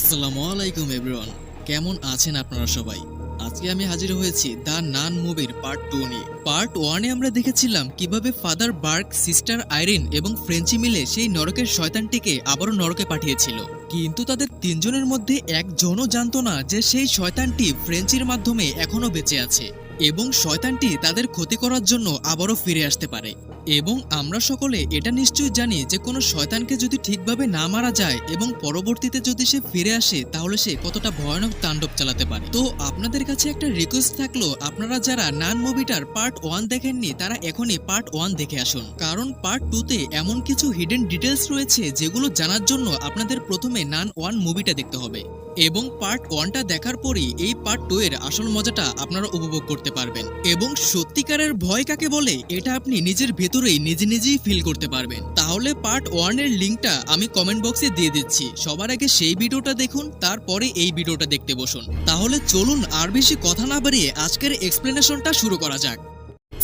আসসালামু আলাইকুম এভরিওয়ান কেমন আছেন আপনারা সবাই? আজকে আমি হাজির হয়েছি দ্য নান মুভির পার্ট টু নিয়ে। পার্ট ওয়ানে আমরা দেখেছিলাম কীভাবে ফাদার বার্ক, সিস্টার আইরিন এবং ফ্রেঞ্চি মিলে সেই নরকের শয়তানটিকে আবারও নরকে পাঠিয়েছিল। কিন্তু তাদের তিনজনের মধ্যে একজনও জানত না যে সেই শয়তানটি ফ্রেঞ্চির মাধ্যমে এখনও বেঁচে আছে। এবং শয়তানটি তাদের ক্ষতি করার জন্য আবারও ফিরে আসতে পারে। এবং আমরা সকলে এটা নিশ্চয়ই জানি যে কোনো শয়তানকে যদি ঠিকভাবে না মারা যায় এবং পরবর্তীতে যদি সে ফিরে আসে, তাহলে সে কতটা ভয়ানক তাণ্ডব চালাতে পারে। তো আপনাদের কাছে একটা রিকোয়েস্ট থাকল, আপনারা যারা নান মুভিটার পার্ট ওয়ান দেখেননি, তারা এখনই পার্ট ওয়ান দেখে আসুন। কারণ পার্ট টুতে এমন কিছু হিডেন ডিটেলস রয়েছে যেগুলো জানার জন্য আপনাদের প্রথমে নান ওয়ান মুভিটা দেখতে হবে। এবং পার্ট ওয়ানটা দেখার পরই এই পার্ট টু এর আসল মজাটা আপনারা উপভোগ করতে পারবেন। এবং সত্যিকারের ভয় কাকে বলে, এটা আপনি নিজের ভেতরেই নিজে নিজেই ফিল করতে পারবেন। তাহলে পার্ট ওয়ানের লিঙ্কটা আমি কমেন্ট বক্সে দিয়ে দিচ্ছি। সবার আগে সেই ভিডিওটা দেখুন, তারপরে এই ভিডিওটা দেখতে বসুন। তাহলে চলুন আর বেশি কথা না বাড়িয়ে আজকের এক্সপ্লেনেশনটা শুরু করা যাক।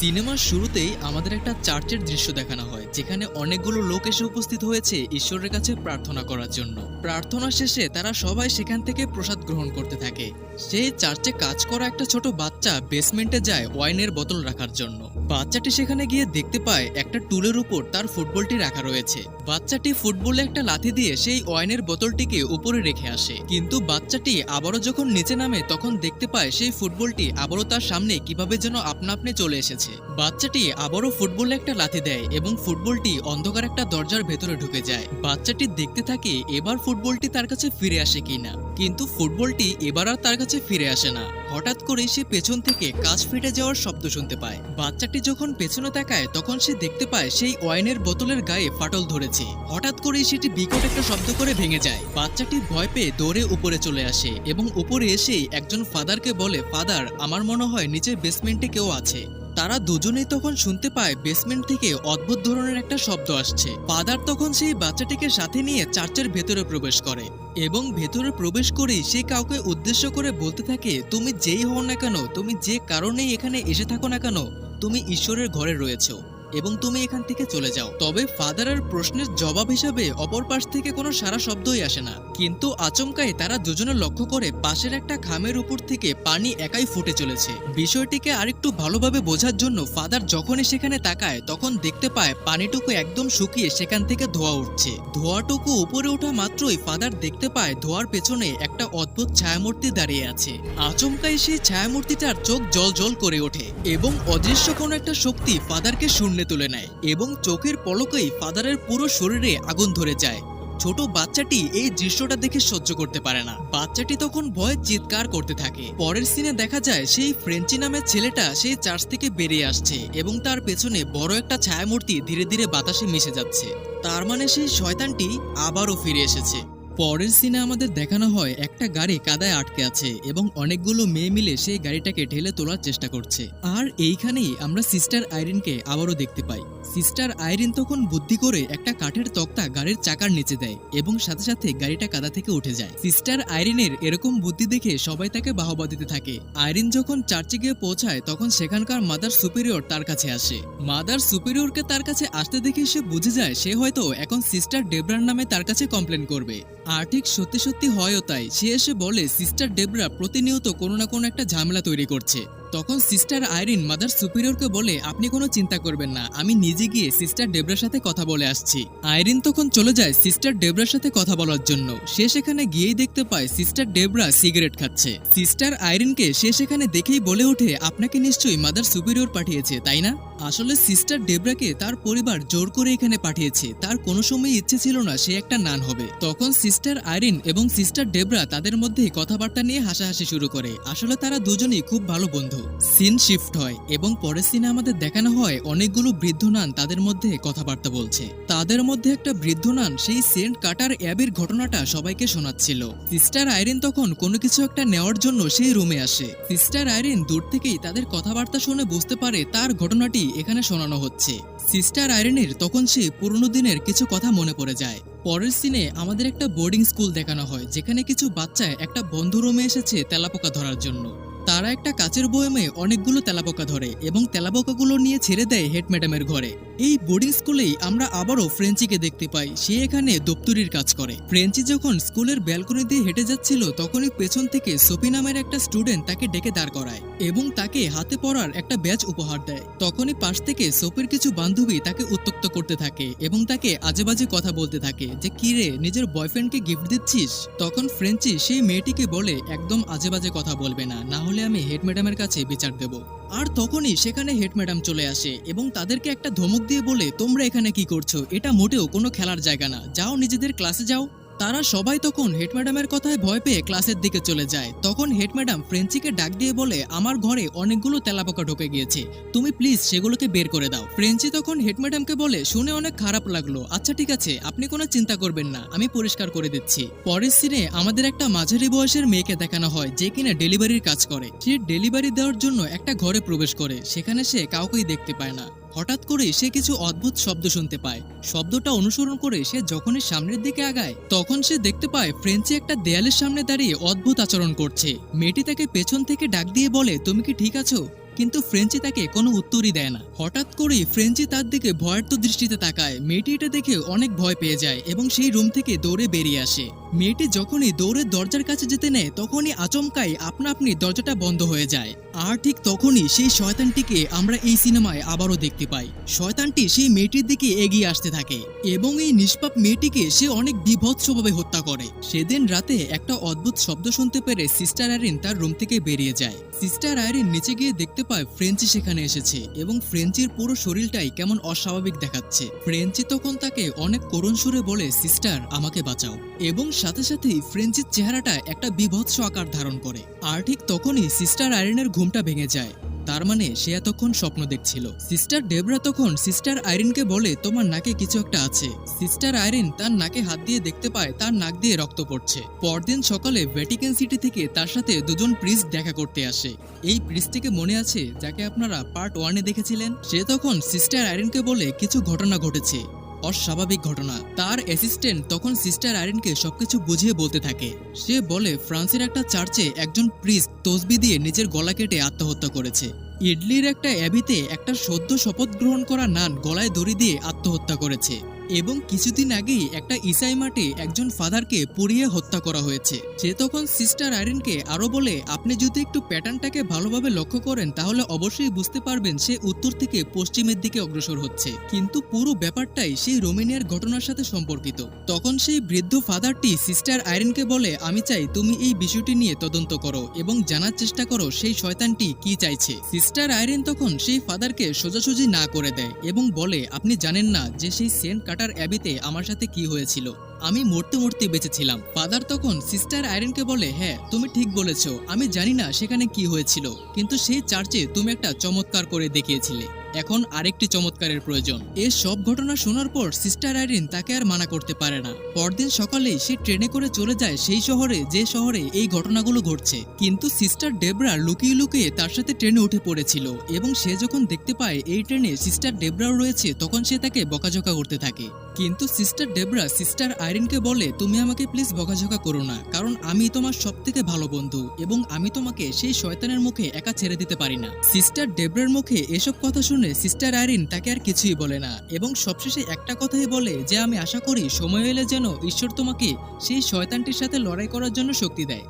সিনেমার শুরুতেই আমাদের একটা চার্চের দৃশ্য দেখানো হয়, যেখানে অনেকগুলো লোক এসে উপস্থিত হয়েছে ঈশ্বরের কাছে প্রার্থনা করার জন্য। প্রার্থনা শেষে তারা সবাই সেখান থেকে প্রসাদ গ্রহণ করতে থাকে। সেই চার্চে কাজ করা একটা ছোট বাচ্চা বেসমেন্টে যায় ওয়াইনের বোতল রাখার জন্য। বাচ্চাটি সেখানে গিয়ে দেখতে পায় একটা টুলের উপর তার ফুটবলটি রাখা রয়েছে। বাচ্চাটি ফুটবলে একটা লাথি দিয়ে সেই ওয়াইনের বোতলটিকে উপরে রেখে আসে। কিন্তু বাচ্চাটি আবারও যখন নিচে নামে, তখন দেখতে পায় সেই ফুটবলটি আবারও তার সামনে কীভাবে যেন আপনা আপনি চলে এসেছে। বাচ্চাটি আবারও ফুটবলে একটা লাথি দেয় এবং ফুটবলটি অন্ধকার একটা দরজার ভেতরে ঢুকে যায়। বাচ্চাটি দেখতে থাকে এবার ফুটবলটি তার কাছে ফিরে আসে কিনা। কিন্তু ফুটবলটি এবার আর তার কাছে ফিরে আসে না। হঠাৎ করে সে পেছন থেকে কাজ ফেটে যাওয়ার শব্দ শুনতে পায়। বাচ্চাটি যখন পেছনে তাকায়, তখন সে দেখতে পায় সেই ওয়াইনের বোতলের গায়ে ফাটল ধরেছে। হঠাৎ করে সেটি বিকট একটা শব্দ করে ভেঙে যায়। বাচ্চাটি ভয় পেয়ে দৌড়ে উপরে চলে আসে এবং উপরে এসেই একজন ফাদারকে বলে, ফাদার, আমার মনে হয় নিচের বেসমেন্টে কেউ আছে। তারা দুজনেই তখন শুনতে পায় বেসমেন্ট থেকে অদ্ভুত ধরনের একটা শব্দ আসছে। ফাদার তখন সেই বাচ্চাটিকে সাথে নিয়ে চার্চের ভেতরে প্রবেশ করে এবং ভেতরে প্রবেশ করেই সে কাউকে উদ্দেশ্য করে বলতে থাকে, তুমি যেই হও না কেন? তুমি যে কারণেই এখানে এসে থাকো না কেন? তুমি ঈশ্বরের ঘরে রয়েছো। এবং তুমি এখান থেকে চলে যাও। তবে ফাদারের প্রশ্নের জবাব হিসাবে অপর পাশ থেকে কোনো সারা শব্দই আসে না। কিন্তু আচমকায় তারা দুজনে লক্ষ্য করে পাশের একটা খামের উপর থেকে পানি একাই ফুটে চলেছে। বিষয়টিকে আরেকটু ভালোভাবে বোঝার জন্য ফাদার যখনই সেখানে তাকায়, তখন দেখতে পায় পানিটুকু একদম শুকিয়ে সেখান থেকে ধোয়া উঠছে। ধোয়াটুকু উপরে ওঠা মাত্রই ফাদার দেখতে পায় ধোয়ার পেছনে একটা অদ্ভুত ছায়ামূর্তি দাঁড়িয়ে আছে। আচমকায় সেই ছায়ামূর্তিটার চোখ জল জল করে ওঠে এবং অদৃশ্য কোনো একটা শক্তি ফাদারকে শূন্যে তুলে নেয় এবং চোখের পলকেই ফাদারের পুরো শরীরে আগুন ধরে যায়। ছোট বাচ্চাটি এই দৃশ্যটা দেখে সহ্য করতে পারে না। বাচ্চাটি তখন ভয়ে চিৎকার করতে থাকে। পরের সিনে দেখা যায় সেই ফ্রেঞ্চি নামের ছেলেটা সেই চার্চ থেকে বেরিয়ে আসছে এবং তার পেছনে বড় একটা ছায়ামূর্তি ধীরে ধীরে বাতাসে মিশে যাচ্ছে। তার মানে সেই শয়তানটি আবারও ফিরে এসেছে। পরের সিনে আমাদের দেখানো হয় একটা গাড়ি কাদায় আটকে আছে এবং অনেকগুলো মেয়ে মিলে সেই গাড়িটাকে ঢেলে তোলার চেষ্টা করছে। আর এইখানেই আমরা সিস্টার আইরিনকে আবারও দেখতে পাই। সিস্টার আইরিন তখন বুদ্ধি করে একটা কাঠের তক্তা গাড়ির চাকার নিচে দেয় এবং সাথে সাথে গাড়িটা কাদা থেকে উঠে যায়। সিস্টার আইরিনের এরকম বুদ্ধি দেখে সবাই তাকে বাহবা দিতে থাকে। আইরিন যখন চার্চে গিয়ে পৌঁছায়, তখন সেখানকার মাদার সুপিরিয়র তার কাছে আসে। মাদার সুপিরিয়রকে তার কাছে আসতে দেখে সে বুঝে যায়, সে হয়তো এখন সিস্টার ডেবরার নামে তার কাছে কমপ্লেন করবে। আর ঠিক সত্যি সত্যি হয়ও তাই। সে এসে বলে সিস্টার ডেবরা প্রতিনিয়ত কোনো না কোনো একটা ঝামেলা তৈরি করছে। তখন সিস্টার আইরিন মাদার সুপিরিয়রকে বলে, আপনি কোনো চিন্তা করবেন না, আমি নিজে গিয়ে সিস্টার ডেবরার সাথে কথা বলে আসছি। আইরিন তখন চলে যায় সিস্টার ডেবরার সাথে কথা বলার জন্য। সে সেখানে গিয়েই দেখতে পায় সিস্টার ডেবরা সিগারেট খাচ্ছে। সিস্টার আইরিনকে সে সেখানে দেখেই বলে ওঠে, আপনাকে নিশ্চয়ই মাদার সুপিরিয়র পাঠিয়েছে, তাই না? আসলে সিস্টার ডেবরাকে তার পরিবার জোর করে এখানে পাঠিয়েছে, তার কোনো সময় ইচ্ছে ছিল না সে একটা নান হবে। তখন সিস্টার আইরিন এবং সিস্টার ডেবরা তাদের মধ্যে কথাবার্তা নিয়ে হাসাহাসি শুরু করে। আসলে তারা দুজনেই খুব ভালো বন্ধু। সিন শিফট হয় এবং পরের সিনে আমাদের দেখানো হয় অনেকগুলো বৃদ্ধ নান তাদের মধ্যে কথাবার্তা বলছে। তাদের মধ্যে একটা বৃদ্ধ নান সেই সেন্ট কাটার অ্যাবের ঘটনাটা সবাইকে শোনাচ্ছিল। সিস্টার আইরিন তখন কোনো কিছু একটা নেওয়ার জন্য সেই রুমে আসে। সিস্টার আইরিন দূর থেকেই তাদের কথাবার্তা শুনে বুঝতে পারে তার ঘটনাটি এখানে শোনানো হচ্ছে। সিস্টার আইরিনের তখন সে পুরনো দিনের কিছু কথা মনে পড়ে যায়। পরের সিনে আমাদের একটা বোর্ডিং স্কুল দেখানো হয়, যেখানে কিছু বাচ্চা একটা বন্ধ রুমে এসেছে তেলাপোকা ধরার জন্য। তারা একটা কাচের বয়মে অনেকগুলো তেলাপোকা ধরে এবং তেলাপোকাগুলো নিয়ে ছেড়ে দেয় হেড ম্যাডামের ঘরে। এই বোর্ডিং স্কুলেই আমরা আবারও ফ্রেঞ্চিকে দেখতে পাই। সে এখানে দপ্তরির কাজ করে। ফ্রেঞ্চি যখন স্কুলের ব্যালকনি দিয়ে হেঁটে যাচ্ছিল, তখনই পেছন থেকে সোফি নামের একটা স্টুডেন্ট তাকে ডেকে দাঁড় করায় এবং তাকে হাতে পড়ার একটা ব্যাচ উপহার দেয়। তখনই পাশ থেকে সোফির কিছু বান্ধবী তাকে উত্তক্ত করতে থাকে এবং তাকে আজেবাজে কথা বলতে থাকে যে, কি রে, নিজের বয়ফ্রেন্ডকে গিফট দিচ্ছিস? তখন ফ্রেঞ্চি সেই মেয়েটিকে বলে, একদম আজেবাজে কথা বলবে না না হলে আমি হেড ম্যাডামের কাছে বিচার দেব। আর তখনই সেখানে হেড ম্যাডাম চলে আসে এবং তাদেরকে একটা ধমক দিয়ে বলে, তোমরা এখানে কি করছ? এটা মোটেও কোনো খেলার জায়গা না। যাও নিজেদের ক্লাসে যাও। তারা সবাই তখন হেড ম্যাডামের কথায় ভয় পেয়ে ক্লাসের দিকে চলে যায়। তখন হেড ম্যাডাম ফ্রেঞ্চিকে ডাক দিয়ে বলে, আমার ঘরে অনেকগুলো তেলাপোকা ঢুকে গিয়েছে। তুমি প্লিজ সেগুলোকে বের করে দাও। ফ্রেঞ্চি তখন হেড ম্যাডামকে বলে, শুনে অনেক খারাপ লাগল। আচ্ছা ঠিক আছে, আপনি কোনো চিন্তা করবেন না, আমি পরিষ্কার করে দিচ্ছি। পরের সিনে আমাদের একটা মাঝারি বয়সের মেয়েকে দেখানো হয়, যে কিনা ডেলিভারির কাজ করে। সে ডেলিভারি দেওয়ার জন্য একটা ঘরে প্রবেশ করে, সেখানে সে কাউকেই দেখতে পায় না। হঠাৎ করে সে কিছু অদ্ভুত শব্দ শুনতে পায়। শব্দটা অনুসরণ করে সে যখনই সামনের দিকে আগায়, তখন সে দেখতে পায় ফ্রেঞ্চি একটা দেয়ালের সামনে দাঁড়িয়ে অদ্ভুত আচরণ করছে। মেয়েটি তাকে পেছন থেকে ডাক দিয়ে বলে, তুমি কি ঠিক আছো? কিন্তু ফ্রেঞ্চি তাকে কোনো উত্তরই দেয় না। হঠাৎ করেই ফ্রেঞ্চি তার দিকে ভয়ার্থ দৃষ্টিতে তাকায়। মেয়েটি এটা দেখে অনেক ভয় পেয়ে যায় এবং সেই রুম থেকে দৌড়ে বেরিয়ে আসে। মেয়েটি যখনই দৌড়ে দরজার কাছে যেতে নেয়, তখনই আচমকাই আপনা আপনি দরজাটা বন্ধ হয়ে যায়। আর ঠিক তখনই সেই শয়তানটিকে আমরা এই সিনেমায় আবারও দেখতে পাই। শয়তানটি সেই মেয়েটির দিকে এগিয়ে আসতে থাকে এবং এই নিষ্পাপ মেয়েটিকে সে অনেক বিভৎসভাবে হত্যা করে। সেদিন রাতে একটা অদ্ভুত শব্দ শুনতে পেরে সিস্টার আইরিন তার রুম থেকে বেরিয়ে যায়। সিস্টার আইরিন নিচে গিয়ে দেখতে পায় ফ্রেঞ্চি সেখানে এসেছে এবং ফ্রেঞ্চির পুরো শরীরটাই কেমন অস্বাভাবিক দেখাচ্ছে। ফ্রেঞ্চি তখন তাকে অনেক করুণ সুরে বলে, সিস্টার, আমাকে বাঁচাও। এবং সাথে সাথেই ফ্রেঞ্চির চেহারাটা একটা বিভৎস আকার ধারণ করে। আর ঠিক তখনই সিস্টার আইরিনের ঘুমটা ভেঙে যায়। তার মানে সে এতক্ষণ স্বপ্ন দেখছিল। সিস্টার ডেবরা তখন সিস্টার আইরিনকে বলে, তোমার নাকে কিছু একটা আছে। সিস্টার আইরিন তার নাকে হাত দিয়ে দেখতে পায়, তার নাক দিয়ে রক্ত পড়ছে। পরদিন সকালে ভ্যাটিকান সিটি থেকে তার সাথে দুজন প্রিস্ট দেখা করতে আসে। এই প্রিস্টটিকে মনে আছে, যাকে আপনারা পার্ট ওয়ানে দেখেছিলেন? সে তখন সিস্টার আইরিনকে বলে, কিছু ঘটনা ঘটেছে। অস্বাভাবিক ঘটনা। তার অ্যাসিস্ট্যান্ট তখন সিস্টার আইরিনকে সবকিছু বুঝিয়ে বলতে থাকে। সে বলে, ফ্রান্সের একটা চার্চে একজন প্রিস তসবি দিয়ে নিজের গলা কেটে আত্মহত্যা করেছে। ইডলির একটা অ্যাবিতে একটা সদ্য শপথ গ্রহণ করা নান গলায় দড়ি দিয়ে আত্মহত্যা করেছে। এবং কিছুদিন আগেই একটা ইসাই মাঠে একজন ফাদারকে পুড়িয়ে হত্যা করা হয়েছে। সে তখন সিস্টার আইরিনকে আরও বলে, আপনি যদি একটু প্যাটার্নটাকে ভালোভাবে লক্ষ্য করেন, তাহলে অবশ্যই বুঝতে পারবেন সে উত্তর থেকে পশ্চিমের দিকে অগ্রসর হচ্ছে। কিন্তু পুরো ব্যাপারটাই সেই রোমেনিয়ার ঘটনার সাথে সম্পর্কিত। তখন সেই বৃদ্ধ ফাদারটি সিস্টার আইরিনকে বলে, আমি চাই তুমি এই বিষয়টি নিয়ে তদন্ত করো এবং জানার চেষ্টা করো সেই শয়তানটি কি চাইছে। সিস্টার আইরিন তখন সেই ফাদারকে সোজাসুজি না করে দেয় এবং বলে, আপনি জানেন না যে সেই সেন্ট কাটার অ্যাবিতে আমার সাথে কি হয়েছিল? আমি মরতে মরতে বেঁচেছিলাম। ফাদার তখন সিস্টার আয়রনকে বলে হ্যাঁ তুমি ঠিক বলেছ। আমি জানি না সেখানে কি হয়েছিল। কিন্তু সেই চার্চে তুমি একটা চমৎকার করে দেখিয়েছিলে। এখন আরেকটি চমৎকারের প্রয়োজন। এই সব ঘটনা শোনার পর সিস্টার আইরিন তাকে আর মানা করতে পারে না। পরদিন সকালেই সে ট্রেনে করে চলে যায় সেই শহরে যে শহরে এই ঘটনাগুলো ঘটছে। কিন্তু সিস্টার ডেবরা লুকিয়ে লুকিয়ে তার সাথে ট্রেনে উঠে পড়েছিল এবং সে যখন দেখতে পায় এই ট্রেনে সিস্টার ডেবরাও রয়েছে, তখন সে তাকে বকাঝকা করতে থাকে। কিন্তু সিস্টার ডেবরা সিস্টার আইরিনকে বলে, তুমি আমাকে প্লিজ বকাঝকা করো না, কারণ আমি তোমার সব থেকে ভালো বন্ধু এবং আমি তোমাকে সেই শয়তানের মুখে একা ছেড়ে দিতে পারি না। সিস্টার ডেবরার মুখে এসব কথা শুনে সিস্টার আইরিন তাকে আর কিছুই বলে না এবং সবশেষে একটা কথাই বলে যে, আমি আশা করি সময় এলে যেন ঈশ্বর তোমাকে সেই শয়তানটির সাথে লড়াই করার জন্য শক্তি দেয়।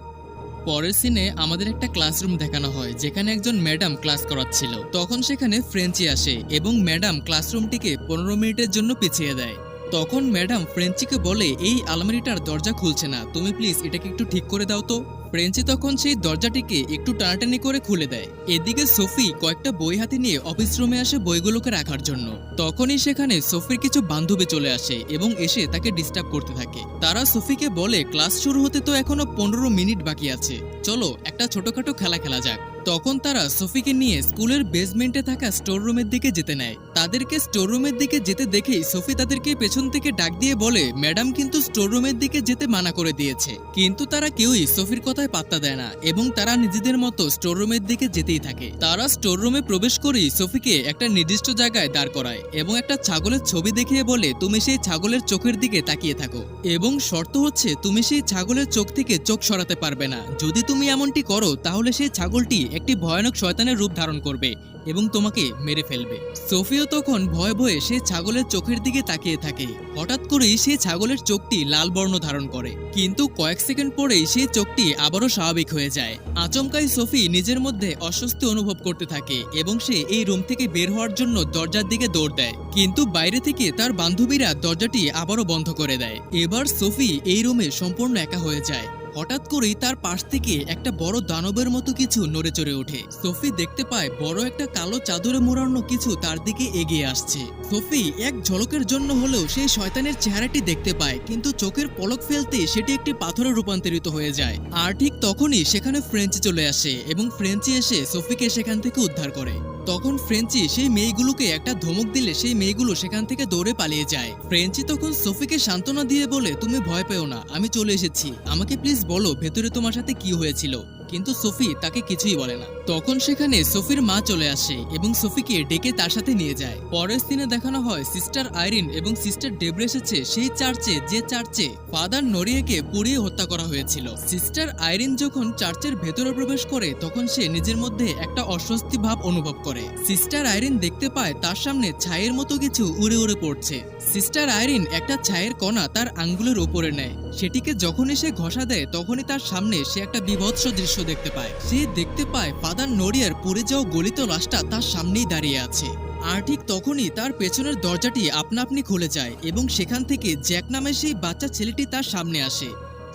পরের সিনে আমাদের একটা ক্লাসরুম দেখানো হয়, যেখানে একজন ম্যাডাম ক্লাস করাচ্ছিল। তখন সেখানে ফ্রেঞ্চি আসে এবং ম্যাডাম ক্লাসরুমটিকে পনেরো মিনিটের জন্য পিছিয়ে দেয়। তখন ম্যাডাম ফ্রেঞ্চিকে বলে, এই আলমারিটার দরজা খুলছে না। তুমি প্লিজ এটাকে একটু ঠিক করে দাও তো। ফ্রেঞ্চি তখন সেই দরজাটিকে একটু টানাটানি করে খুলে দেয়। এদিকে সোফি কয়েকটা বই হাতে নিয়ে অফিস রুমে আসে বইগুলোকে রাখার জন্য। তখনই সেখানে সোফির কিছু বান্ধবী চলে আসে এবং এসে তাকে ডিস্টার্ব করতে থাকে। তারা সোফিকে বলে, ক্লাস শুরু হতে তো এখনও পনেরো মিনিট বাকি আছে। চলো একটা ছোটখাটো খেলা খেলা যাক। তখন তারা সোফিকে নিয়ে স্কুলের বেসমেন্টে থাকা স্টোর রুমের দিকে যেতে নেয়। তাদেরকে স্টোর রুমের দিকে যেতে দেখেই সোফি তাদেরকে পেছন থেকে ডাক দিয়ে বলে, ম্যাডাম কিন্তু স্টোর রুমের দিকে যেতে মানা করে দিয়েছে। কিন্তু তারা কেউই সোফির কথায় পাত্তা দেয় না এবং তারা নিজেদের মতো স্টোর রুমের দিকে যেতেই থাকে। তারা স্টোর রুমে প্রবেশ করেই সোফিকে একটা নির্দিষ্ট জায়গায় দাঁড় করায় এবং একটা ছাগলের ছবি দেখিয়ে বলে, তুমি সেই ছাগলের চোখের দিকে তাকিয়ে থাকো। এবং শর্ত হচ্ছে, তুমি সেই ছাগলের চোখ থেকে চোখ সরাতে পারবে না। যদি তুমি এমনটি করো, তাহলে সেই ছাগলটি একটি ভয়ানক শয়তানের রূপ ধারণ করবে এবং তোমাকে মেরে ফেলবে। সোফিও তখন ভয়ে ভয়ে সে ছাগলের চোখের দিকে তাকিয়ে থাকে। হঠাৎ করেই সে ছাগলের চোখটি লাল বর্ণ ধারণ করে। কিন্তু কয়েক সেকেন্ড পরেই সে চোখটি আবারও স্বাভাবিক হয়ে যায়। আচমকাই সোফি নিজের মধ্যে অস্বস্তি অনুভব করতে থাকে এবং সে এই রুম থেকে বের হওয়ার জন্য দরজার দিকে দৌড় দেয়। কিন্তু বাইরে থেকে তার বান্ধবীরা দরজাটি আবারও বন্ধ করে দেয়। এবার সোফি এই রুমে সম্পূর্ণ একা হয়ে যায়। হঠাৎ করেই তার পাশ থেকে একটা বড় দানবের মতো কিছু নড়ে চড়ে ওঠে। সোফি দেখতে পায় বড় একটা কালো চাদরে মোড়ানো কিছু তার দিকে এগিয়ে আসছে। সোফি এক ঝলকের জন্য হলেও সেই শয়তানের চেহারাটি দেখতে পায়, কিন্তু চোখের পলক ফেলতে সেটি একটি পাথরে রূপান্তরিত হয়ে যায়। আর ঠিক তখনই সেখানে ফ্রেঞ্চি চলে আসে এবং ফ্রেঞ্চি এসে সোফিকে সেখান থেকে উদ্ধার করে। তখন ফ্রেঞ্চি সেই মেয়েগুলোকে একটা ধমক দিলে সেই মেয়েগুলো সেখান থেকে দৌড়ে পালিয়ে যায়। ফ্রেঞ্চি তখন সোফিকে সান্ত্বনা দিয়ে বলে, তুমি ভয় পেও না, আমি চলে এসেছি। আমাকে প্লিজ বলো, ভেতরে তোমার সাথে কি হয়েছিল? কিন্তু সোফি তাকে কিছুই বলে না। তখন সেখানে সোফির মা চলে আসে এবং সোফিকে ডেকে তার সাথে নিয়ে যায়। পরের দিনে দেখানো হয় সিস্টার আইরিন এবং সিস্টার ডেব্রে এসেছে সেই চার্চে, যে চার্চে ফাদার নরিয়াকে পুড়িয়ে হত্যা করা হয়েছিল। সিস্টার আইরিন যখন চার্চের ভেতরে প্রবেশ করে, তখন সে নিজের মধ্যে একটা অস্বস্তি ভাব অনুভব করে। সিস্টার আইরিন দেখতে পায় তার সামনে ছায়ের মতো কিছু উড়ে উড়ে পড়ছে। সিস্টার আইরিন একটা ছায়ের কণা তার আঙ্গুলের উপরে নেয়। সেটিকে যখনই সে ঘষা দেয়, তখনই তার সামনে সে একটা বিভৎস দৃশ্য দেখতে পায়। সে দেখতে পায় ফাদার নড়িয়ার পুড়ে যাওয়া গলিত লাশটা তার সামনেই দাঁড়িয়ে আছে। আর ঠিক তখনই তার পেছনের দরজাটি আপনা আপনি খুলে যায় এবং সেখান থেকে জ্যাক নামে সেই বাচ্চা ছেলেটি তার সামনে আসে।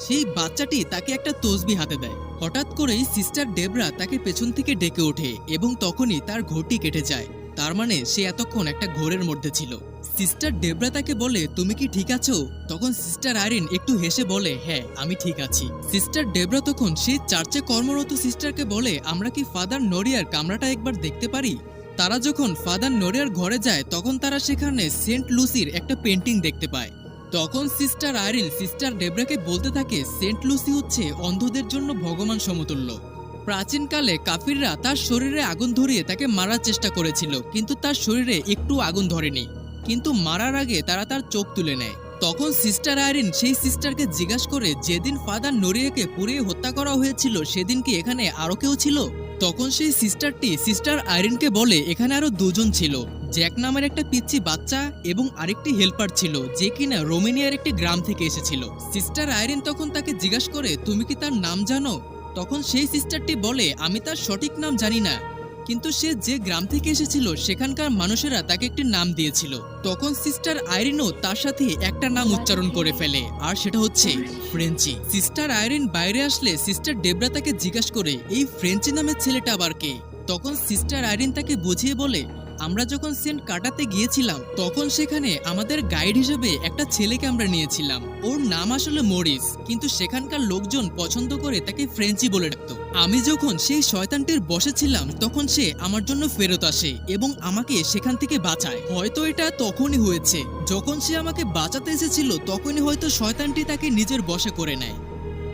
সেই বাচ্চাটি তাকে একটা তসবি হাতে দেয়। হঠাৎ করেই সিস্টার ডেবরা তাকে পেছন থেকে ডেকে ওঠে এবং তখনই তার ঘরটি কেটে যায়। তার মানে সে এতক্ষণ একটা ঘোরের মধ্যে ছিল। সিস্টার ডেবরা তাকে বলে, তুমি কি ঠিক আছো? তখন সিস্টার আইরিন একটু হেসে বলে হ্যাঁ আমি ঠিক আছি। সিস্টার ডেবরা তখন সেই চার্চে কর্মরত সিস্টারকে বলে, আমরা কি ফাদার নরিয়ার কামরাটা একবার দেখতে পারি? তারা যখন ফাদার নরিয়ার ঘরে যায়, তখন তারা সেখানে সেন্ট লুসির একটা পেন্টিং দেখতে পায়। তখন সিস্টার আইরিন সিস্টার ডেবরাকে বলতে থাকে সেন্ট লুসি হচ্ছে অন্ধদের জন্য ভগবান সমতুল্য। প্রাচীনকালে কাফিররা তার শরীরে আগুন ধরিয়ে তাকে মারার চেষ্টা করেছিল, কিন্তু তার শরীরে একটু আগুন ধরেনি। কিন্তু মারার আগে তারা তার চোখ তুলে নেয়। তখন সিস্টার আইরিন সেই সিস্টারকে জিজ্ঞাসা করে, যেদিন ফাদার নরিয়াকে পুড়িয়ে হত্যা করা হয়েছিল, সেদিন কি এখানে আরও কেউ ছিল? তখন সেই সিস্টারটি সিস্টার আইরিনকে বলে, এখানে আরও দুজন ছিল। জ্যাক নামের একটা পিচ্ছি বাচ্চা এবং আরেকটি হেল্পার ছিল, যে কিনা রোমেনিয়ার একটি গ্রাম থেকে এসেছিল। সিস্টার আইরিন তখন তাকে জিজ্ঞাসা করে, তুমি কি তার নাম জানো? তখন সেই সিস্টারটি বলে, আমি তার সঠিক নাম জানি না। কিন্তু সে যে গ্রাম থেকে এসেছিল, সেখানকার মানুষেরা তাকে একটি নাম দিয়েছিল। তখন সিস্টার আইরিনও তার সাথে একটা নাম উচ্চারণ করে ফেলে, আর সেটা হচ্ছে ফ্রেঞ্চি। সিস্টার আইরিন বাইরে আসলে সিস্টার ডেবরা তাকে জিজ্ঞাসা করে, এই ফ্রেঞ্চি নামের ছেলেটা আবার কে? তখন সিস্টার আইরিন তাকে বুঝিয়ে বলে আমরা যখন সেন্ট কাটাতে গিয়েছিলাম, তখন সেখানে আমাদের গাইড হিসেবে একটা ছেলেকে আমরা নিয়েছিলাম। ওর নাম আসলে মরিস, কিন্তু সেখানকার লোকজন পছন্দ করে তাকে ফ্রেঞ্চি বলে ডাকতো। আমি যখন সেই শয়তানটির বসেছিলাম তখন সে আমার জন্য ফেরত আসে এবং আমাকে সেখান থেকে বাঁচায়। হয়তো এটা তখনই হয়েছে। যখন সে আমাকে বাঁচাতে এসেছিল, তখনই হয়তো শয়তানটি তাকে নিজের বশে করে নেয়।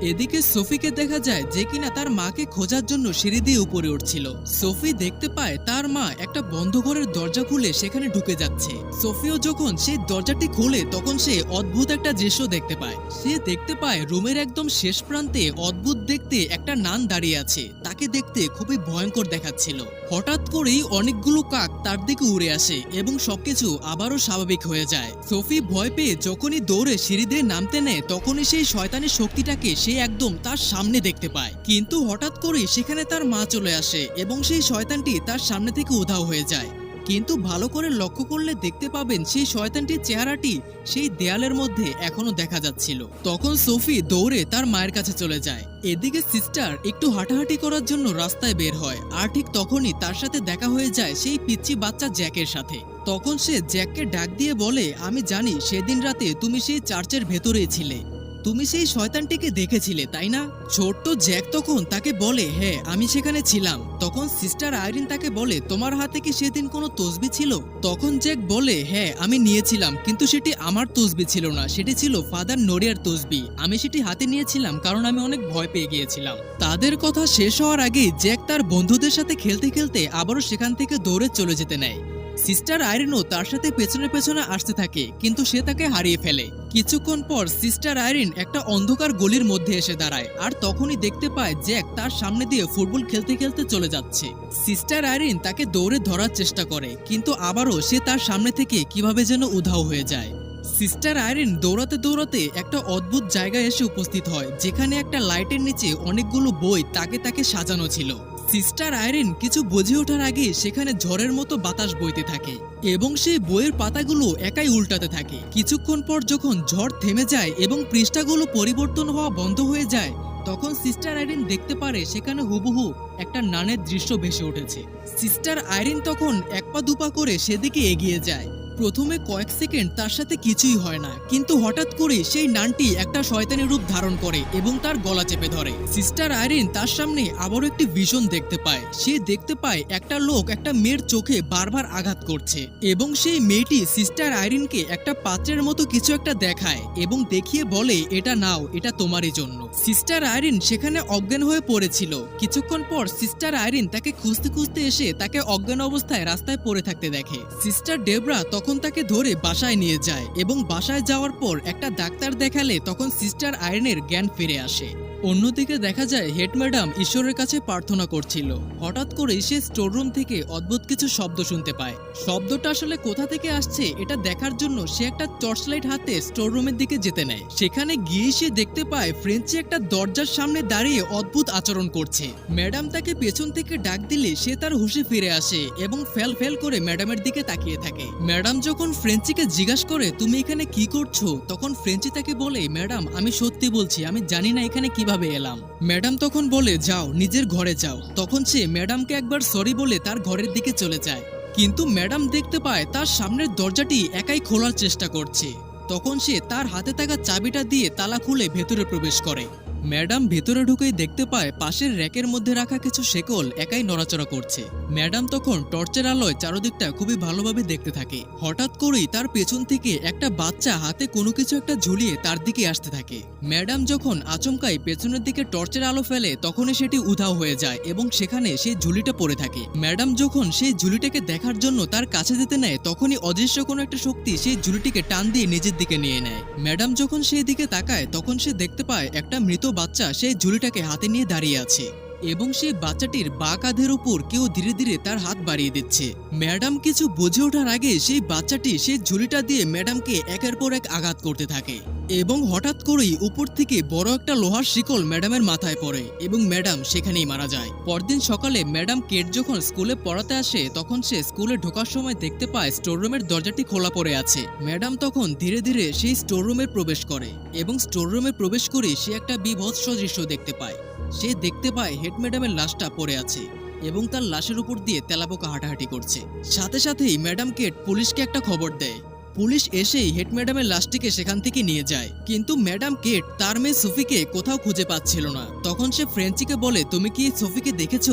এদিকে সোফিকে দেখা যায় যে কিনা তার মাকে খোঁজার জন্য সিঁড়ি দিয়ে উপরে উঠছিল। সোফি দেখতে পায় তার মা একটা বন্ধ ঘরের দরজা খুলে সেখানে ঢুকে যাচ্ছে। সোফিও যখন সেই দরজাটি খোলে, তখন সে অদ্ভুত একটা দৃশ্য দেখতে পায়। সে দেখতে পায় রুমের একদম শেষ প্রান্তে অদ্ভুত দেখতে একটা নান দাঁড়িয়ে আছে। তাকে দেখতে খুবই ভয়ঙ্কর দেখাচ্ছিল। হঠাৎ করেই অনেকগুলো কাক তার দিকে উড়ে আসে এবং সবকিছু আবারও স্বাভাবিক হয়ে যায়। সোফি ভয় পেয়ে যখনই দৌড়ে সিঁড়ি দিয়ে নামতে নেয়, তখনই সেই শয়তানের শক্তিটাকে সে একদম তার সামনে দেখতে পায়। কিন্তু হঠাৎ করেই সেখানে তার মা চলে আসে এবং সেই শয়তানটি তার সামনে থেকে উধাও হয়ে যায়। কিন্তু ভালো করে লক্ষ্য করলে দেখতে পাবেন সেই শয়তানটির চেহারাটি সেই দেয়ালের মধ্যে এখনও দেখা যাচ্ছিল। তখন সোফি দৌড়ে তার মায়ের কাছে চলে যায়। এদিকে সিস্টার একটু হাঁটাহাঁটি করার জন্য রাস্তায় বের হয় আর ঠিক তখনই তার সাথে দেখা হয়ে যায় সেই পিচ্ছি বাচ্চা জ্যাকের সাথে। তখন সে জ্যাককে ডাক দিয়ে বলে, আমি জানি সেদিন রাতে তুমি সেই চার্চের ভেতরেই ছিলে। তুমি সেই শয়তানটিকে দেখেছিলে, তাই না? ছোট্ট জ্যাক তখন তাকে বলে হ্যাঁ আমি সেখানে ছিলাম। তখন সিস্টার আইরিন তাকে বলে, তোমার হাতে কি সেদিন কোনো তসবি ছিল? তখন জ্যাক বলে হ্যাঁ আমি নিয়েছিলাম, কিন্তু সেটি আমার তসবি ছিল না। সেটি ছিল ফাদার নোরিয়ার তসবি। আমি সেটি হাতে নিয়েছিলাম, কারণ আমি অনেক ভয় পেয়ে গিয়েছিলাম। তাদের কথা শেষ হওয়ার আগেই জ্যাক তার বন্ধুদের সাথে খেলতে খেলতে আবারও সেখান থেকে দৌড়ে চলে যেতে নেয়। সিস্টার আইরিনও তার সাথে পেছনে পেছনে আসতে থাকে, কিন্তু সে তাকে হারিয়ে ফেলে। কিছুক্ষণ পর সিস্টার আইরিন একটা অন্ধকার গলির মধ্যে এসে দাঁড়ায়, আর তখনই দেখতে পায় জ্যাক তার সামনে দিয়ে ফুটবল খেলতে খেলতে চলে যাচ্ছে। সিস্টার আইরিন তাকে দৌড়ে ধরার চেষ্টা করে, কিন্তু আবারও সে তার সামনে থেকে কীভাবে যেন উধাও হয়ে যায়। সিস্টার আইরিন দৌড়াতে দৌড়াতে একটা অদ্ভুত জায়গায় এসে উপস্থিত হয়, যেখানে একটা লাইটের নিচে অনেকগুলো বই তাকে তাকে সাজানো ছিল। সিস্টার আইরিন কিছু বুঝে ওঠার আগে সেখানে ঝড়ের মতো বাতাস বইতে থাকে এবং সেই বইয়ের পাতাগুলো একাই উল্টাতে থাকে। কিছুক্ষণ পর যখন ঝড় থেমে যায় এবং পৃষ্ঠাগুলো পরিবর্তন হওয়া বন্ধ হয়ে যায়, তখন সিস্টার আইরিন দেখতে পারে সেখানে হুবহু একটা নানের দৃশ্য ভেসে উঠেছে। সিস্টার আইরিন তখন এক পা দুপা করে সেদিকে এগিয়ে যায়। প্রথমে কয়েক সেকেন্ড তার সাথে কিছুই হয় না। কিন্তু হঠাৎ করে সেই নানটি একটা শয়তানি রূপ ধারণ করে এবং তার গলা চেপে ধরে। সিস্টার আইরিন তার সামনে আবারও একটি ভিশন দেখতে পায়। সে দেখতে পায় একটা লোক একটা মেয়ের চোখে বারবার আঘাত করছে এবং সেই মেয়েটি সিস্টার আইরিনকে একটা পাত্রের মতো কিছু একটা দেখায় এবং দেখিয়ে বলে, এটা নাও, এটা তোমারই জন্য। সিস্টার আইরিন সেখানে অজ্ঞান হয়ে পড়েছিল। কিছুক্ষণ পর সিস্টার আইরিন তাকে খুঁজতে খুঁজতে এসে তাকে অজ্ঞান অবস্থায় রাস্তায় পড়ে থাকতে দেখে। সিস্টার ডেবরা তখন তাকে ধরে বাসায় নিয়ে যায় এবং বাসায় যাওয়ার পর একটা ডাক্তার দেখালে তখন সিস্টার আয়নের জ্ঞান ফিরে আসে। অন্যদিকে দেখা যায়, হেড ম্যাডাম ঈশ্বরের কাছে প্রার্থনা করছিল। হঠাৎ করে সে স্টোররুম থেকে অদ্ভুত কিছু শব্দ শুনতে পায়। শব্দটা আসলে কোথা থেকে আসছে, এটা দেখার জন্য সে একটা টর্চ লাইট হাতে স্টোররুমের দিকে যেতে নেয়। সেখানে গিয়ে সে দেখতে পায়, ফ্রেঞ্চি একটা দরজার সামনে দাঁড়িয়ে অদ্ভুত আচরণ করছে। ম্যাডাম তাকে পেছন থেকে ডাক দিলে সে তার হুশে ফিরে আসে এবং ফেল ফেল করে ম্যাডামের দিকে তাকিয়ে থাকে। ম্যাডাম যখন ফ্রেঞ্চিকে জিজ্ঞাসা করে, তুমি এখানে কি করছ? তখন ফ্রেঞ্চি তাকে বলে, ম্যাডাম, আমি সত্যি বলছি, আমি জানি না এখানে কীভাবে এলাম? ম্যাডাম তখন বলে, যাও, নিজের ঘরে যাও। তখন সে ম্যাডামকে একবার সরি বলে তার ঘরের দিকে চলে যায়। কিন্তু ম্যাডাম দেখতে পায়, তার সামনের দরজাটি একাই খোলার চেষ্টা করছে। তখন সে তার হাতে থাকা চাবিটা দিয়ে তালা খুলে ভেতরে প্রবেশ করে। ম্যাডাম ভেতরে ঢুকেই দেখতে পায় পাশের র্যাকের মধ্যে রাখা কিছু শেকল একাই নড়াচড়া করছে। ম্যাডাম তখন টর্চের আলোয় চারদিকটা খুবই ভালোভাবে দেখতে থাকে। হঠাৎ করেই তার পেছন থেকে একটা বাচ্চা হাতে কোনো কিছু একটা ঝুলিয়ে তার দিকে আসতে থাকে। ম্যাডাম যখন আচমকাই পেছনের দিকে টর্চের আলো ফেলে, তখনই সেটি উধাও হয়ে যায় এবং সেখানে সেই ঝুলিটা পড়ে থাকে। ম্যাডাম যখন সেই ঝুলিটাকে দেখার জন্য তার কাছে যেতে নেয়, তখনই অদৃশ্য কোনো একটা শক্তি সেই ঝুলিটিকে টান দিয়ে নিজের দিকে নিয়ে নেয়। ম্যাডাম যখন সেই দিকে তাকায়, তখন সে দেখতে পায় একটা মৃত বাচ্চা সেই ঝুলিটাকে হাতে নিয়ে দাঁড়িয়ে আছে। এবং সেই বাচ্চাটির বা কাঁধের উপর কেউ ধীরে ধীরে তার হাত বাড়িয়ে দিচ্ছে। ম্যাডাম কিছু বুঝে ওঠার আগে সেই বাচ্চাটি সেই ঝুলিটা দিয়ে ম্যাডামকে একের পর এক আঘাত করতে থাকে এবং হঠাৎ করেই উপর থেকে বড় একটা লোহার শিকল ম্যাডামের মাথায় পড়ে এবং ম্যাডাম সেখানেই মারা যায়। পরদিন সকালে ম্যাডাম কেট যখন স্কুলে পড়াতে আসে, তখন সে স্কুলে ঢোকার সময় দেখতে পায় স্টোররুমের দরজাটি খোলা পড়ে আছে। ম্যাডাম তখন ধীরে ধীরে সেই স্টোররুমে প্রবেশ করে এবং স্টোররুমে প্রবেশ করে সে একটা বিভৎস দৃশ্য দেখতে পায়। সে দেখতে পায় হেড ম্যাডামের লাশটা পড়ে আছে এবং তার লাশের উপর দিয়ে তেলাপোকা হাঁটাহাঁটি করছে। সাথে সাথেই ম্যাডাম কেট পুলিশকে একটা খবর দেয়। পুলিশ এসেই হেড ম্যাডামের লাশটিকে সেখান থেকে নিয়ে যায়। কিন্তু ম্যাডাম কেট তার মেয়ে সুফিকে কোথাও খুঁজে পাচ্ছিল না। তখন সে ফ্রেঞ্চিকে বলে, তুমি কি সুফিকে দেখেছ?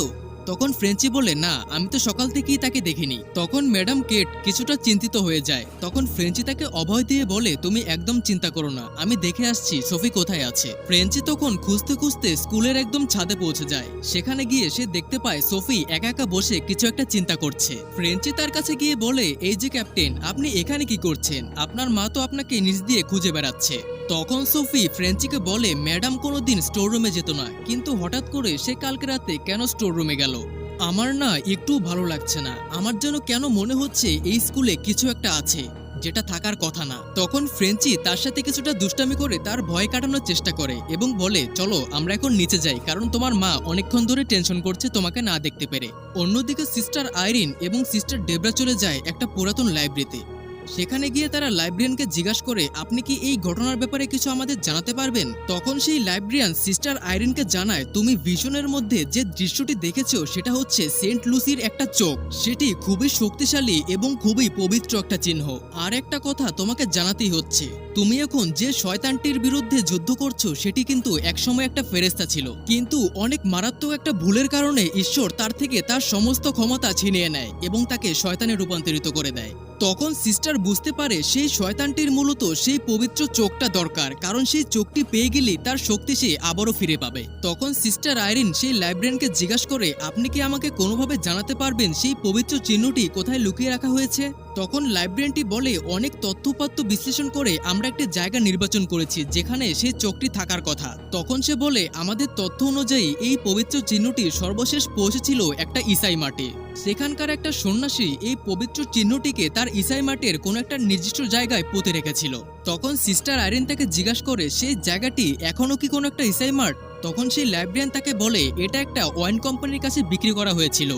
তখন ফ্রেঞ্চি বলে, না, আমি তো সকাল থেকেই তাকে দেখিনি। তখন ম্যাডাম কেট কিছুটা চিন্তিত হয়ে যায়। তখন ফ্রেঞ্চি তাকে অভয় দিয়ে বলে, তুমি একদম চিন্তা করো না, আমি দেখে আসছি সোফি কোথায় আছে। ফ্রেঞ্চি তখন খুঁজতে খুঁজতে স্কুলের একদম ছাদে পৌঁছে যায়। সেখানে গিয়ে সে দেখতে পায় সোফি একা একা বসে কিছু একটা চিন্তা করছে। ফ্রেঞ্চি তার কাছে গিয়ে বলে, এই যে ক্যাপ্টেন, আপনি এখানে কি করছেন? আপনার মা তো আপনাকে নিজ দিয়ে খুঁজে বেড়াচ্ছে। তখন সোফি ফ্রেঞ্চিকে বলে, ম্যাডাম কোনোদিন স্টোর রুমে যেত না। কিন্তু হঠাৎ করে সে কালকে রাতে কেন স্টোর রুমে গেল আমার না একটু ভালো লাগছে না। আমার যেন কেন মনে হচ্ছে এই স্কুলে কিছু একটা আছে, যেটা থাকার কথা না। তখন ফ্রেঞ্চি তার সাথে কিছুটা দুষ্টামি করে তার ভয় কাটানোর চেষ্টা করে এবং বলে, চলো, আমরা এখন নিচে যাই, কারণ তোমার মা অনেকক্ষণ ধরে টেনশন করছে তোমাকে না দেখতে পেরে। অন্যদিকে সিস্টার আইরিন এবং সিস্টার ডেবরা চলে যায় একটা পুরাতন লাইব্রেরিতে সেখানে গিয়ে তারা লাইব্রেরিয়ানকে জিজ্ঞাসা করে, আপনি কি এই ঘটনার ব্যাপারে কিছু আমাদের জানাতে পারবেন? তখন সেই লাইব্রেরিয়ান সিস্টার আইরিনকে জানায়, তুমি ভিশনের মধ্যে যে দৃশ্যটি দেখেছ, সেটা হচ্ছে সেন্ট লুসির একটা চোখ। সেটি খুবই শক্তিশালী এবং খুবই পবিত্র একটা চিহ্ন। আর একটা কথা তোমাকে জানাতেই হচ্ছে, তুমি এখন যে শয়তানটির বিরুদ্ধে যুদ্ধ করছ, সেটি কিন্তু একসময় একটা ফেরেস্তা ছিল। কিন্তু অনেক মারাত্মক একটা ভুলের কারণে ঈশ্বর তার থেকে তার সমস্ত ক্ষমতা ছিনিয়ে নেয় এবং তাকে শয়তানে রূপান্তরিত করে দেয়। তখন সিস্টার বুঝতে পারে সেই শয়তানটির মূলত সেই পবিত্র চোখটা দরকার, কারণ সেই চোখটি পেয়ে গেলেই তার শক্তি সে আবারও ফিরে পাবে। তখন সিস্টার আইরিন সেই লাইব্রেরিয়ানকে জিজ্ঞাসা করে, আপনি কি আমাকে কোনোভাবে জানাতে পারবেন সেই পবিত্র চিহ্নটি কোথায় লুকিয়ে রাখা হয়েছে? তখন লাইব্রেরিয়ানটি বলে, অনেক তথ্যপাত্য বিশ্লেষণ করে আমরা একটি জায়গা নির্বাচন করেছি, যেখানে সেই চোখটি থাকার কথা। তখন সে বলে, আমাদের তথ্য অনুযায়ী এই পবিত্র চিহ্নটি সর্বশেষ পৌঁছেছিল একটা ইসাই মাঠে। সেখানকার একটা সন্ন্যাসী এই পবিত্র চিহ্নটিকে তার ইসাই মাঠের কোনো একটা নির্দিষ্ট জায়গায় পুঁতে রেখেছিল। তখন সিস্টার আইরিন তাকে জিজ্ঞাসা করে, সেই জায়গাটি এখনও কি কোনো একটা ইসাই মাঠ? তখন সেই লাইব্রেরিয়ান তাকে বলে, এটা একটা ওয়াইন কোম্পানির কাছে বিক্রি করা হয়েছিল।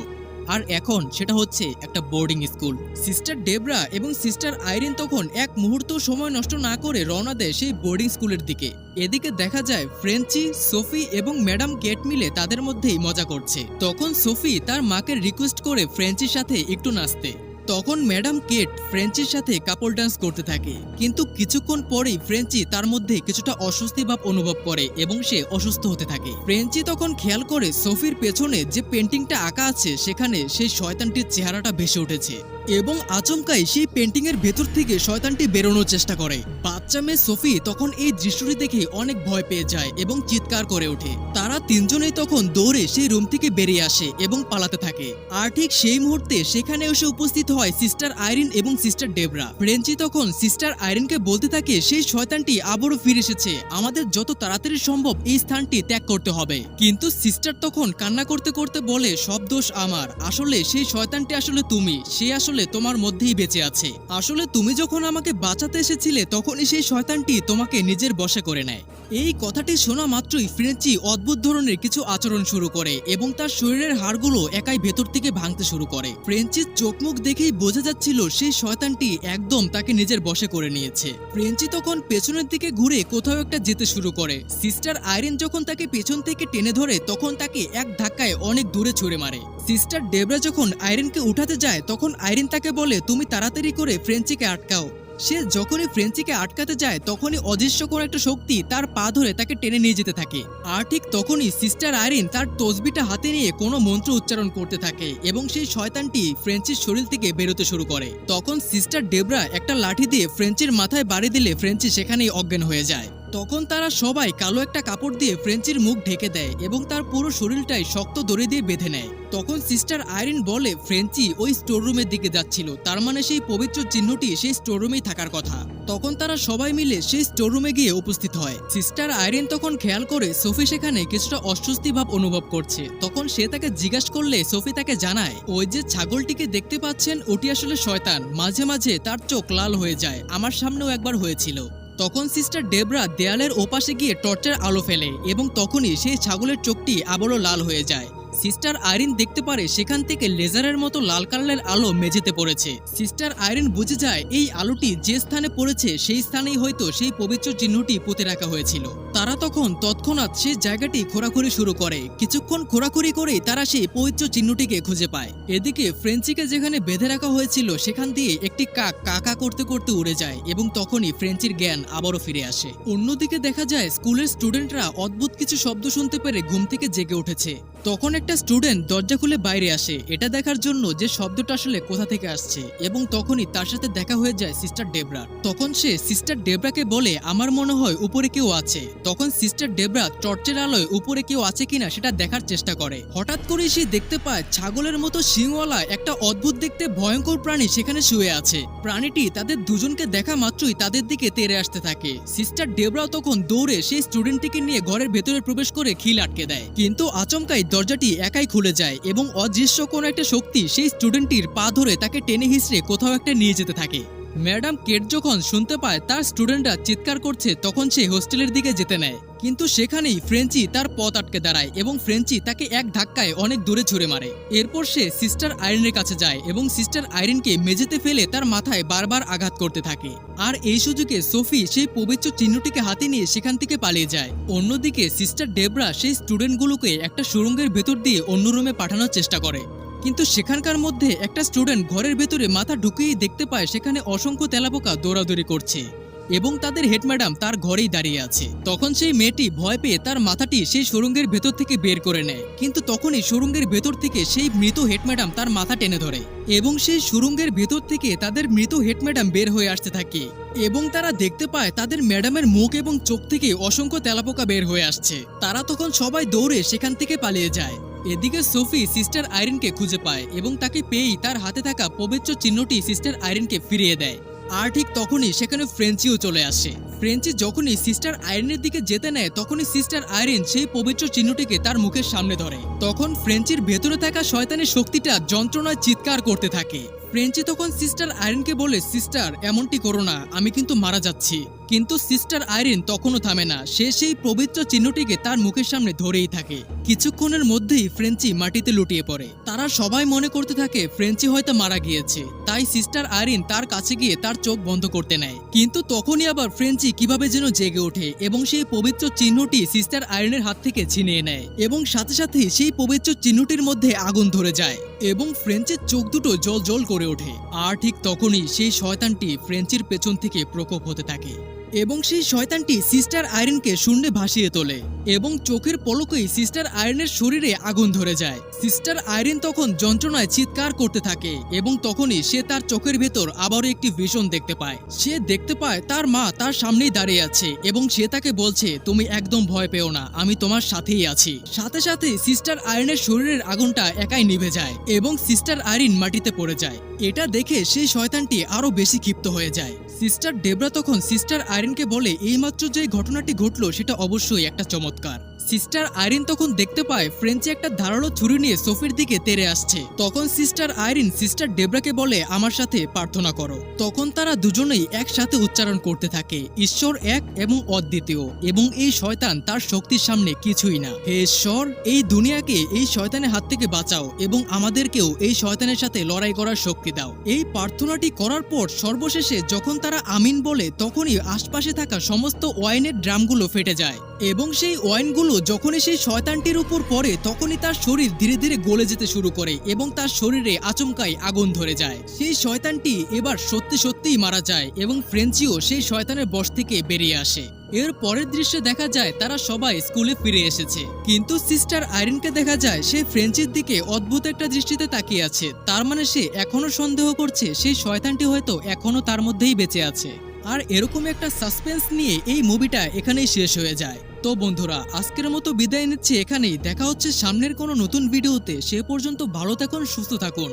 আর এখন সেটা হচ্ছে একটা বোর্ডিং স্কুল সিস্টার ডেবরা এবং সিস্টার আইরিন তখন এক মুহূর্ত সময় নষ্ট না করে রওনা দেয় সেই বোর্ডিং স্কুলের দিকে। এদিকে দেখা যায় ফ্রেঞ্চি সোফি এবং ম্যাডাম কেট মিলে তাদের মধ্যেই মজা করছে। তখন সোফি তার মাকে রিকোয়েস্ট করে ফ্রেঞ্চির সাথে একটু নাচতে। তখন ম্যাডাম কেট ফ্রেঞ্চির সাথে কাপল ডান্স করতে থাকে। কিন্তু কিছুক্ষণ পরেই ফ্রেঞ্চি তার মধ্যে কিছুটা অস্বস্তি ভাব অনুভব করে এবং সে অসুস্থ হতে থাকে। ফ্রেঞ্চি তখন খেয়াল করে সোফির পেছনে যে পেন্টিংটা আঁকা আছে, সেখানে সেই শয়তানটির চেহারাটা ভেসে উঠেছে। এবং আচমকাই সেই পেন্টিং এর ভেতর থেকে শয়তানটি বেরোনোর চেষ্টা করে। বাচ্চা মেয়ে সোফি তখন এই দৃশ্যটি দেখে অনেক ভয় পেয়ে যায় এবং চিৎকার করে ওঠে। তারা তিনজনেই তখন দৌড়ে সেই রুম থেকে বেরিয়ে আসে এবং পালাতে থাকে। আর ঠিক সেই মুহূর্তে সেখানে এসে উপস্থিত হয় সিস্টার আইরিন এবং সিস্টার ডেবরা। ফ্রেঞ্চি তখন সিস্টার আইরিনকে বলতে থাকে, সেই শয়তানটি আবারও ফিরে এসেছে। আমাদের যত তাড়াতাড়ি সম্ভব এই স্থানটি ত্যাগ করতে হবে। কিন্তু সিস্টার তখন কান্না করতে করতে বলে, সব দোষ আমার। আসলে সেই শয়তানটি আসলে তুমি। সে আসলে তোমার মধ্যেই বেঁচে আছে। আসলে তুমি যখন আমাকে বাঁচাতে এসেছিলে, তখনই সেই শয়তানটি তোমাকে নিজের বশে করে নেয়। এই কথাটি শোনা মাত্রই ফ্রেঞ্চি অদ্ভুত ধরনের কিছু আচরণ শুরু করে এবং তার শরীরের হাড়গুলো একাই ভেতর থেকে ভাঙতে শুরু করে। ফ্রেঞ্চির চোখ মুখ দেখেই বোঝা যাচ্ছিল সেই শয়তানটি একদম তাকে নিজের বশে করে নিয়েছে। ফ্রেঞ্চি তখন পেছনের দিকে ঘুরে কোথাও একটা যেতে শুরু করে। সিস্টার আইরিন যখন তাকে পেছন থেকে টেনে ধরে, তখন তাকে এক ধাক্কায় অনেক দূরে ছুড়ে মারে। সিস্টার ডেবরা যখন আইরিনকে উঠাতে যায়, তখন আইরিন তাকে বলে, তুমি তাড়াতাড়ি করে ফ্রেঞ্চিকে আটকাও। সে যখনই ফ্রেঞ্চিকে আটকাতে যায়, তখনই অদৃশ্য কোনো একটা শক্তি তার পা ধরে তাকে টেনে নিয়ে যেতে থাকে। আর ঠিক তখনই সিস্টার আইরিন তার তসবিটা হাতে নিয়ে কোনো মন্ত্র উচ্চারণ করতে থাকে এবং সেই শয়তানটি ফ্রেঞ্চির শরীর থেকে বেরোতে শুরু করে। তখন সিস্টার ডেবরা একটা লাঠি দিয়ে ফ্রেঞ্চির মাথায় বাড়ি দিলে ফ্রেঞ্চি সেখানেই অজ্ঞান হয়ে যায়। তখন তারা সবাই কালো একটা কাপড় দিয়ে ফ্রেঞ্চির মুখ ঢেকে দেয় এবং তার পুরো শরীরটাই শক্ত দড়ি দিয়ে বেঁধে নেয়। তখন সিস্টার আইরিন বলে, ফ্রেঞ্চি ওই স্টোররুমের দিকে যাচ্ছিল। তার মানে সেই পবিত্র চিহ্নটি সেই স্টোররুমেই থাকার কথা। তখন তারা সবাই মিলে সেই স্টোররুমে গিয়ে উপস্থিত হয়। সিস্টার আইরিন তখন খেয়াল করে সোফি সেখানে কিছুটা অস্বস্তি ভাব অনুভব করছে। তখন সে তাকে জিজ্ঞাসা করলে সোফি তাকে জানায়, ওই যে ছাগলটিকে দেখতে পাচ্ছেন, ওটি আসলে শয়তান। মাঝে মাঝে তার চোখ লাল হয়ে যায়। আমার সামনেও একবার হয়েছিল। তখন সিস্টার ডেবরা দেয়ালের ওপাশে গিয়ে টর্চের আলো ফেলে এবং তখনই সেই ছাগলের চোখটি আবারও লাল হয়ে যায়। সিস্টার আইরিন দেখতে পারে সেখান থেকে লেজারের মতো লাল কালারের আলো মেঝেতে পড়েছে। সিস্টার আইরিন বুঝে যায় এই আলোটি যে স্থানে পড়েছে সেই স্থানেই হয়তো সেই পবিত্র চিহ্নটি পুঁতে রাখা হয়েছিল। তারা তখন তৎক্ষণাৎ সেই জায়গাটি খোরাখুরি শুরু করে। কিছুক্ষণ খোরাখুরি করেই তারা সেই পবিত্র চিহ্নটিকে খুঁজে পায়। এদিকে ফ্রেঞ্চিকে যেখানে বেঁধে রাখা হয়েছিল সেখান দিয়ে একটি কাক কাকা করতে করতে উড়ে যায় এবং তখনই ফ্রেঞ্চির জ্ঞান আবারও ফিরে আসে। অন্যদিকে দেখা যায় স্কুলের স্টুডেন্টরা অদ্ভুত কিছু শব্দ শুনতে পেরে ঘুম থেকে জেগে উঠেছে। তখন একটা স্টুডেন্ট দরজা খুলে বাইরে আসে। এটা দেখার জন্য যে শব্দটা আসলে কোথা থেকে আসছে এবং তখনই তার সাথে দেখা হয়ে যায় সিস্টার ডেবরা তখন সে সিস্টার ডেবরাকে বলে, আমার মনে হয় উপরে কেউ আছে। তখন সিস্টার ডেবরা টর্চের আলোয় উপরে কেউ আছে কিনা সেটা দেখার চেষ্টা করে। হঠাৎ করে সে দেখতে পায় ছাগলের মতো শিংওয়ালা একটা অদ্ভুত দেখতে ভয়ঙ্কর প্রাণী সেখানে শুয়ে আছে। প্রাণীটি তাদের দুজনকে দেখা মাত্রই তাদের দিকে তেড়ে আসতে থাকে। সিস্টার ডেবরাও তখন দৌড়ে সেই স্টুডেন্টটিকে নিয়ে ঘরের ভেতরে প্রবেশ করে খিল আটকে দেয়। কিন্তু আচমকাই দরজাটি একাই খুলে যায় এবং অদৃশ্য কোনো একটা শক্তি সেই স্টুডেন্টটির পা ধরে তাকে টেনে হিসড়ে কোথাও একটা নিয়ে যেতে থাকে। ম্যাডাম কেট যখন শুনতে পায়, তার স্টুডেন্টরা চিৎকার করছে, তখন সে হোস্টেলের দিকে যেতে নেয়। কিন্তু সেখানেই ফ্রেঞ্চি তার পথ আটকে দাঁড়ায় এবং ফ্রেঞ্চি তাকে এক ধাক্কায় অনেক দূরে ছুড়ে মারে। এরপর সে সিস্টার আইরিনের কাছে যায় এবং সিস্টার আইরিনকে মেঝেতে ফেলে তার মাথায় বারবার আঘাত করতে থাকে। আর এই সুযোগে সোফি সেই পবিত্র চিহ্নটিকে হাতে নিয়ে সেখান থেকে পালিয়ে যায়। অন্যদিকে সিস্টার ডেবরা সেই স্টুডেন্টগুলোকে একটা সুরঙ্গের ভেতর দিয়ে অন্য রুমে পাঠানোর চেষ্টা করে। কিন্তু সেখানকার মধ্যে একটা স্টুডেন্ট ঘরের ভেতরে মাথা ঢুকিয়েই দেখতে পায় সেখানে অসংখ্য তেলাপোকা দৌড়াদৌড়ি করছে। এবং তাদের হেড ম্যাডাম তার ঘরেই দাঁড়িয়ে আছে। তখন সেই মেয়েটি ভয় পেয়ে তার মাথাটি সেই সুরঙ্গের ভেতর থেকে বের করে নেয়। কিন্তু তখনই সুরঙ্গের ভেতর থেকে সেই মৃত হেড ম্যাডাম তার মাথা টেনে ধরে এবং সেই সুরঙ্গের ভেতর থেকে তাদের মৃত হেড ম্যাডাম বের হয়ে আসতে থাকে এবং তারা দেখতে পায় তাদের ম্যাডামের মুখ এবং চোখ থেকে অসংখ্য তেলাপোকা বের হয়ে আসছে। তারা তখন সবাই দৌড়ে সেখান থেকে পালিয়ে যায়। এদিকে সোফি সিস্টার আইরিনকে খুঁজে পায় এবং তাকে পেয়েই তার হাতে থাকা পবিত্র চিহ্নটি সিস্টার আইরিনকে ফিরিয়ে দেয়। আর ঠিক তখনই সেখানে ফ্রেঞ্চিও চলে আসে। ফ্রেঞ্চি যখনই সিস্টার আইরিনের দিকে যেতে নেয়, তখনই সিস্টার আইরিন সেই পবিত্র চিহ্নটিকে তার মুখের সামনে ধরে। তখন ফ্রেঞ্চির ভেতরে থাকা শয়তানের শক্তিটা যন্ত্রণায় চিৎকার করতে থাকে। ফ্রেঞ্চি তখন সিস্টার আইরিনকে বলে, সিস্টার, এমনটি করো না, আমি কিন্তু মারা যাচ্ছি। কিন্তু সিস্টার আইরিন তখনও থামে না। সে সেই পবিত্র চিহ্নটিকে তার মুখের সামনে ধরেই থাকে। কিছুক্ষণের মধ্যেই ফ্রেঞ্চি মাটিতে লুটিয়ে পড়ে। তারা সবাই মনে করতে থাকে ফ্রেঞ্চি হয়তো মারা গিয়েছে। তাই সিস্টার আইরিন তার কাছে গিয়ে তার চোখ বন্ধ করতে নেয়। কিন্তু তখনই আবার ফ্রেঞ্চি কীভাবে যেন জেগে ওঠে এবং সেই পবিত্র চিহ্নটি সিস্টার আইরিনের হাত থেকে ছিনিয়ে নেয় এবং সাথে সাথে সেই পবিত্র চিহ্নটির মধ্যে আগুন ধরে যায় এবং ফ্রেঞ্চের চোখ দুটো জল জল করে ওঠে। আর ঠিক তখনই সেই শয়তানটি ফ্রেঞ্চির পেছন থেকে প্রকোপ হতে থাকে। এবং সেই শয়তানটি সিস্টার আয়রনকে শূন্যে ভাসিয়ে তোলে এবং চোখের পলকেই সিস্টার আয়রনের শরীরে আগুন ধরে যায়। সিস্টার আয়রন তখন যন্ত্রণায় চিৎকার করতে থাকে এবং তখনই সে তার চোখের ভেতর আবারও একটি ভীষণ দেখতে পায়। সে দেখতে পায় তার মা তার সামনেই দাঁড়িয়ে আছে এবং সে তাকে বলছে, তুমি একদম ভয় পেও না, আমি তোমার সাথেই আছি। সাথে সাথে সিস্টার আয়রনের শরীরের আগুনটা একাই নিভে যায় এবং সিস্টার আয়রিন মাটিতে পড়ে যায়। এটা দেখে সেই শয়তানটি আরও বেশি ক্ষিপ্ত হয়ে যায়। সিস্টার ডেবরা তখন সিস্টার আইরিনকে বলে এইমাত্র যে ঘটনাটি ঘটল সেটা অবশ্যই একটা চমৎকার। সিস্টার আইরিন তখন দেখতে পায় ফ্রেঞ্চে একটা ধারালো ছুরি নিয়ে সোফির দিকে তেড়ে আসছে। তখন সিস্টার আইরিন সিস্টার ডেবরাকে বলে, আমার সাথে প্রার্থনা করো। তখন তারা দুজনেই একসাথে উচ্চারণ করতে থাকে, ঈশ্বর এক এবং অদ্বিতীয়, এবং এই শয়তান তার শক্তির সামনে কিছুই না। হে ঈশ্বর, এই দুনিয়াকে এই শয়তানের হাত থেকে বাঁচাও, এবং আমাদেরকেও এই শয়তানের সাথে লড়াই করার শক্তি দাও। এই প্রার্থনাটি করার পর সর্বশেষে যখন তারা আমিন বলে, তখনই আশপাশে থাকা সমস্ত ওয়াইনের ড্রামগুলো ফেটে যায়, এবং সেই ওয়াইনগুলো যখনই সেই শয়তানটির উপর পড়ে, তখনই তার শরীর ধীরে ধীরে গলে যেতে শুরু করে এবং তার শরীরে আচমকাই আগুন ধরে যায়। সেই শয়তানটি এবার সত্যি সত্যিই মারা যায় এবং ফ্রেঞ্চিও সেই শয়তানের বশ থেকে বেরিয়ে আসে। এর পরের দৃশ্যে দেখা যায় তারা সবাই স্কুলে ফিরে এসেছে। কিন্তু সিস্টার আইরিনকে দেখা যায় সে ফ্রেঞ্চির দিকে অদ্ভুত একটা দৃষ্টিতে তাকিয়ে আছে। তার মানে সে এখনও সন্দেহ করছে সেই শয়তানটি হয়তো এখনও তার মধ্যেই বেঁচে আছে। আর এরকম একটা সাসপেন্স নিয়ে এই মুভিটা এখানেই শেষ হয়ে যায়। তো বন্ধুরা, আজকের মতো বিদায় নিচ্ছে এখানেই। দেখা হচ্ছে সামনের কোনো নতুন ভিডিওতে। সে পর্যন্ত ভালো থাকুন, সুস্থ থাকুন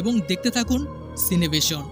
এবং দেখতে থাকুন সিনেভেশন